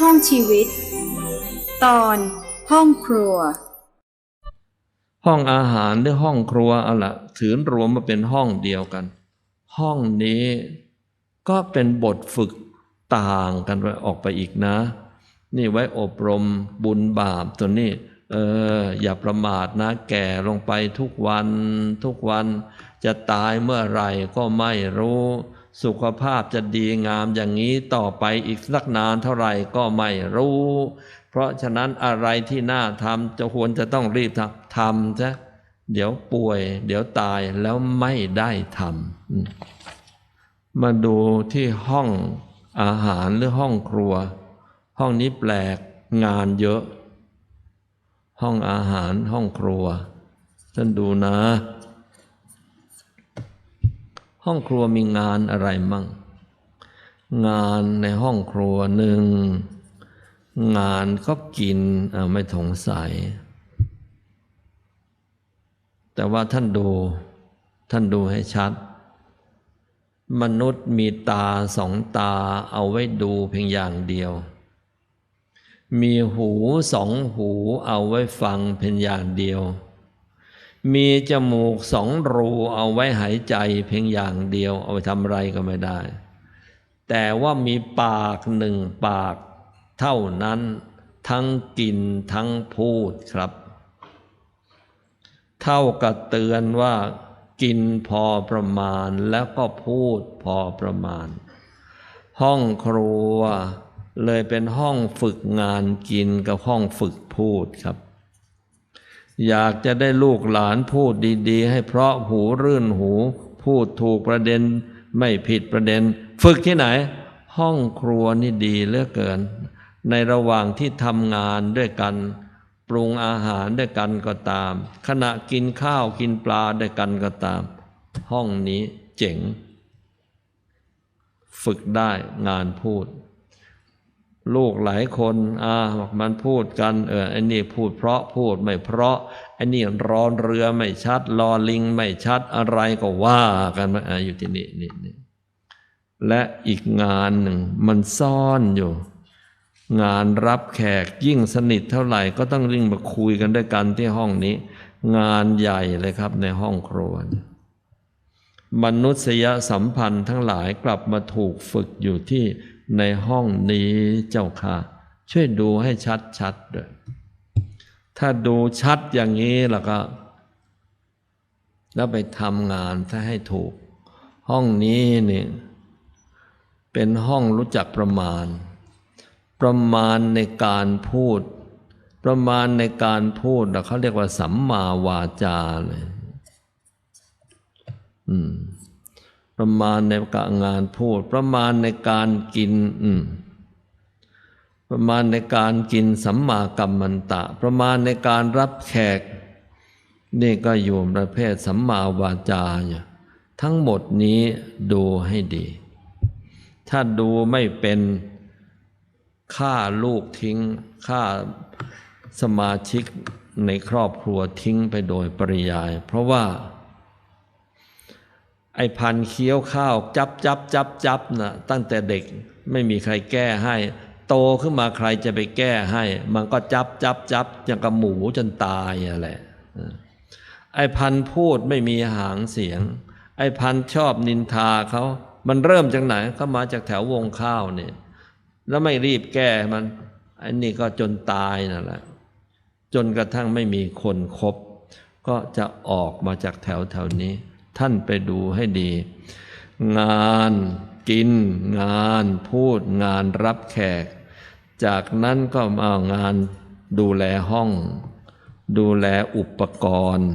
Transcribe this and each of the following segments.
ห้องชีวิต ตอนห้องครัว ห้องอาหารหรือห้องครัวอาละถือรวมมาเป็นห้องเดียวกัน ห้องนี้ก็เป็นบทฝึกต่างกันไปออกไปอีกนะ นี่ไว้อบรมบุญบาปตัวนี้เอออย่าประมาทนะ แก่ลงไปทุกวันทุกวัน จะตายเมื่อไหร่ก็ไม่รู้ สุขภาพจะดีงามอย่างนี้ต่อไปอีกสักนานเท่าไหร่ก็ไม่รู้ เพราะฉะนั้นอะไรที่น่าทำจะควรจะต้องรีบทำทำซะเดี๋ยวป่วย เดี๋ยวตายแล้วไม่ได้ทำมาดูที่ห้องอาหารหรือห้องครัว ห้องนี้แปลกงานเยอะ ห้องอาหารห้องครัวท่านดูนะ ห้องครัวมีงานอะไรมั่ง งานในห้องครัวหนึ่ง งานก็กินอ่าไม่สงสัย แต่ว่าท่านดู ท่านดูให้ชัด มนุษย์มีตาสองตาเอาไว้ดูเพียงอย่างเดียว มีหูสองหูเอาไว้ฟังเพียงอย่างเดียว มีจมูกสองรูเอาไว้หายใจเพียงอย่างเดียว เอาไปทำอะไรก็ไม่ได้ แต่ว่ามีปากหนึ่งปากเท่านั้น ทั้งกินทั้งพูดครับ เท่ากับเตือนว่า กินพอประมาณแล้วก็พูดพอประมาณ ห้องครัวเลยเป็นห้องฝึกงานกินกับห้องฝึกพูดครับ อยากจะได้ลูกหลานพูดดีๆ ให้เพราะหูรื่นหู พูดถูกประเด็น ไม่ผิดประเด็น ฝึกที่ไหน ห้องครัวนี่ดีเหลือเกิน ในระหว่างที่ทำงานด้วยกัน ปรุงอาหารด้วยกันก็ตาม ขณะกินข้าวกินปลาด้วยกันก็ตาม ห้องนี้เจ๋ง ฝึกได้งานพูด ลูกหลายคนอ่ามันพูดกัน เออไอ้นี่พูดเพราะพูดไม่เพราะไอ้นี่รอนเรือไม่ชัดรอลิงไม่ชัดอะไรก็ว่ากันมาออยู่ที่นี่นี่นี่และอีกงานหนึ่งมันซ่อนอยู่ งานรับแขกยิ่งสนิทเท่าไหร่ก็ต้องริ่งมาคุยกันด้วยกันที่ห้องนี้ งานใหญ่เลยครับในห้องครัวเนี่ยมนุษยสัมพันธ์ทั้งหลายกลับมาถูกฝึกอยู่ที่ ในห้องนี้เจ้าค่ะ ช่วยดูให้ชัดๆด้วยถ้าดูชัดอย่างนี้แล้วก็ แล้วไปทำงานถ้าให้ถูก ห้องนี้นี่เป็นห้องรู้จักประมาณ ประมาณในการพูด ประมาณในการพูดเขาเรียกว่าสัมมาวาจาเลย อืม ประมาณในการงานพูด ประมาณในการกินประมาณในการกินสัมมากัมมันตะ ประมาณในการรับแขก นี่ก็อยู่ประเภทสัมมาวาจาอยู่ทั้งหมดนี้ดูให้ดี ถ้าดูไม่เป็นฆ่าลูกทิ้งฆ่าสมาชิกในครอบครัวทิ้งไปโดยปริยาย เพราะว่า ไอ้พันเคี้ยวข้าว จับจับจับจับนะตั้งแต่เด็กไม่มีใครแก้ให้ โตขึ้นมาใครจะไปแก้ให้ มันก็จับจับจับอย่างกับหมูจนตายอะไรไอ้พันพูดไม่มีหางเสียง ไอ้พันชอบนินทาเขา มันเริ่มจากไหนก็มาจากแถววงข้าวเนี่ย แล้วไม่รีบแก้มันอันนี้ก็จนตายนั่นแหละ จนกระทั่งไม่มีคนครบก็จะออกมาจากแถวแถวนี้ ท่านไปดูให้ดี งานกิน งานพูด งานรับแขก จากนั้นก็มางานดูแลห้อง ดูแลอุปกรณ์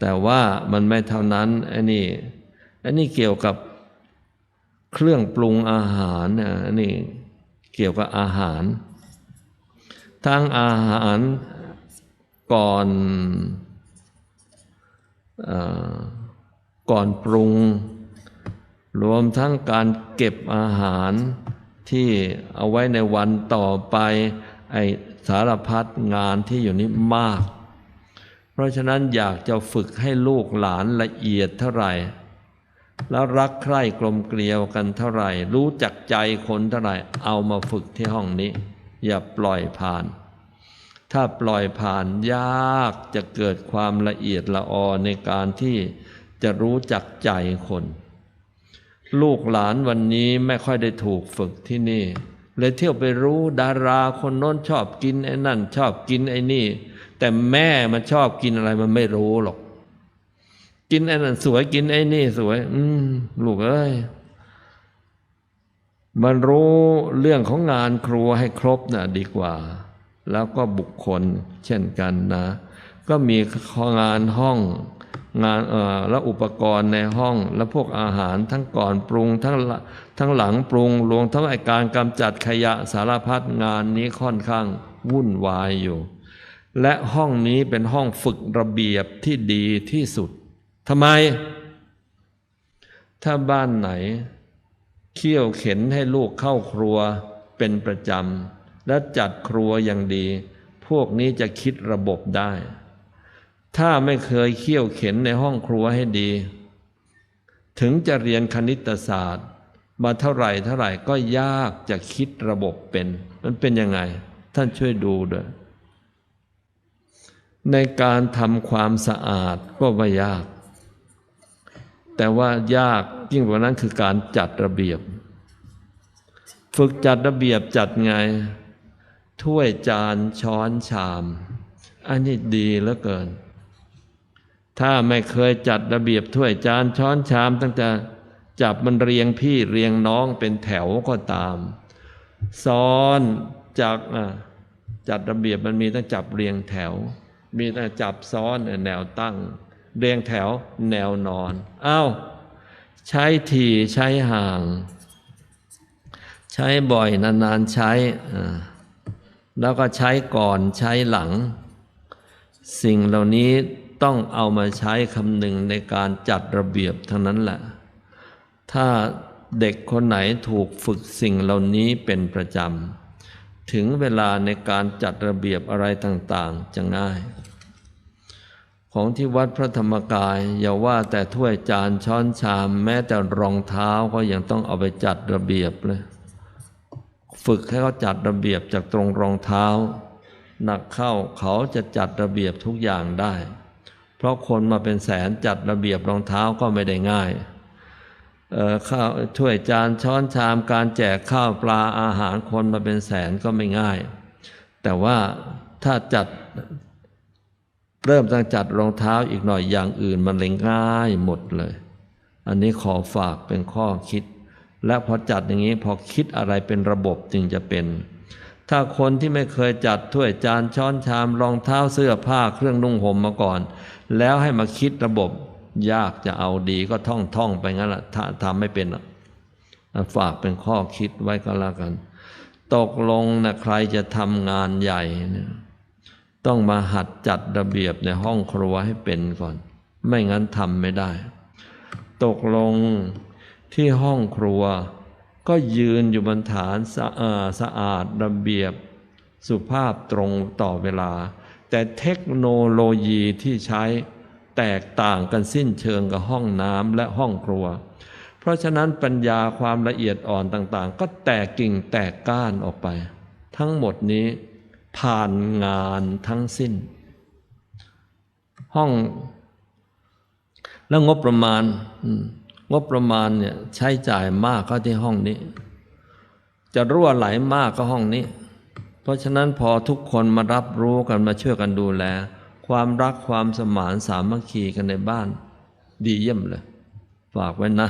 แต่ว่ามันไม่เท่านั้นอันนี้อันนี้เกี่ยวกับเครื่องปรุงอาหารนะอันนี้เกี่ยวกับอาหาร ทั้งอาหารก่อน ก่อนปรุง รวมทั้งการเก็บอาหารที่เอาไว้ในวันต่อไป ไอสารพัดงานที่อยู่นี้มาก เพราะฉะนั้นอยากจะฝึกให้ลูกหลานละเอียดเท่าไหร่ แล้วรักใคร่กลมเกลียวกันเท่าไหร่ รู้จักใจคนเท่าไหร่ เอามาฝึกที่ห้องนี้ อย่าปล่อยผ่าน ถ้าปล่อยผ่านยากจะเกิดความละเอียดละออในการที่จะรู้จักใจคน ลูกหลานวันนี้ไม่ค่อยได้ถูกฝึกที่นี่ เลยเที่ยวไปรู้ดาราคนโน้นชอบกินไอ้นั่น ชอบกินไอ้นี่ แต่แม่มันชอบกินอะไรมันไม่รู้หรอก กินไอ้นั่นสวยกินไอ้นี่สวย อืมลูกเอ้ยมันรู้เรื่องของงานครัวให้ครบนะดีกว่า แล้วก็บุคคลเช่นกันนะ ก็มีงานห้องงานเอ่อและอุปกรณ์ในห้องและพวกอาหารทั้งก่อนปรุงทั้งทั้งหลังปรุงรวมทั้งไอการกำจัดขยะสารพัดงานนี้ค่อนข้างวุ่นวายอยู่ และห้องนี้เป็นห้องฝึกระเบียบที่ดีที่สุดทำไม ถ้าบ้านไหน เขี่ยวเข็นให้ลูกเข้าครัวเป็นประจำ และจัดครัวอย่างดี พวกนี้จะคิดระบบได้ ถ้าไม่เคยเขี่ยวเข็นในห้องครัวให้ดี ถึงจะเรียนคณิตศาสตร์ มาเท่าไหร่เท่าไหร่ก็ยากจะคิดระบบเป็น มันเป็นยังไง ท่านช่วยดูด้วยในการทำความสะอาดก็ไม่ยาก แต่ว่ายากยิ่งกว่านั้นคือการจัดระเบียบ ฝึกจัดระเบียบจัดไง ถ้วยจานช้อนชาม อันนี้ดีเหลือเกิน ถ้าไม่เคยจัดระเบียบถ้วยจานช้อนชาม ตั้งแต่จับมันเรียงพี่เรียงน้องเป็นแถวก็ตาม ซ้อนจากจัดระเบียบมันมีตั้งจับเรียงแถว มีตั้งจับซ้อนแนวตั้ง เรียงแถวแนวนอนอ้าวใช้ทีใช้ห่าง ใช้บ่อยนานๆใช้อ่า แล้วก็ใช้ก่อนใช้หลัง สิ่งเหล่านี้ต้องเอามาใช้คำหนึ่งในการจัดระเบียบทั้งนั้นแหละ ถ้าเด็กคนไหนถูกฝึกสิ่งเหล่านี้เป็นประจำ ถึงเวลาในการจัดระเบียบอะไรต่างๆ จะง่าย ของที่วัดพระธรรมกาย อย่าว่าแต่ถ้วยจานช้อนชามแม้แต่รองเท้าก็ยังต้องเอาไปจัดระเบียบเลย ฝึกให้เขาจัดระเบียบจากตรงรองเท้า หนักเข้าเขาจะจัดระเบียบทุกอย่างได้ เพราะคนมาเป็นแสนจัดระเบียบรองเท้าก็ไม่ได้ง่ายเอ่อข้าวถ้วยจานช้อนชามการแจกข้าวปลาอาหารคนมาเป็นแสนก็ไม่ง่าย แต่ว่าถ้าจัดเริ่มตั้งจัดรองเท้าอีกหน่อยอย่างอื่นมันเลยง่ายหมดเลย อันนี้ขอฝากเป็นข้อคิด และพอจัดอย่างนี้พอคิดอะไรเป็นระบบจึงจะเป็น ถ้าคนที่ไม่เคยจัดถ้วยจานช้อนชามรองเท้าเสื้อผ้าเครื่องนุ่งห่มมาก่อน แล้วให้มาคิดระบบยากจะเอาดีก็ท่องท่องไปงั้นแหละถ้าทำไม่เป็นอะฝากเป็นข้อคิดไว้ก็แล้วกัน ตกลงนะใครจะทำงานใหญ่เนี่ยต้องมาหัดจัดระเบียบในห้องครัวให้เป็นก่อน ไม่งั้นทำไม่ได้ ตกลง ที่ห้องครัว ก็ยืนอยู่บนฐานสะอาดสะอาดระเบียบ สุภาพตรงต่อเวลา แต่เทคโนโลยีที่ใช้แตกต่างกันสิ้นเชิงกับห้องน้ำและห้องครัว เพราะฉะนั้นปัญญาความละเอียดอ่อนต่างๆ ก็แตกกิ่งแตกก้านออกไป ทั้งหมดนี้ผ่านงานทั้งสิ้น ห้องแล้วงบประมาณ งบประมาณเนี่ยใช้จ่ายมากเข้าที่ห้องนี้ จะรั่วไหลมากก็ห้องนี้ เพราะฉะนั้นพอทุกคนมารับรู้กันมาช่วยกันดูแล ความรักความสมานสามัคคีกันในบ้าน ดีเยี่ยมเลย ฝากไว้นะ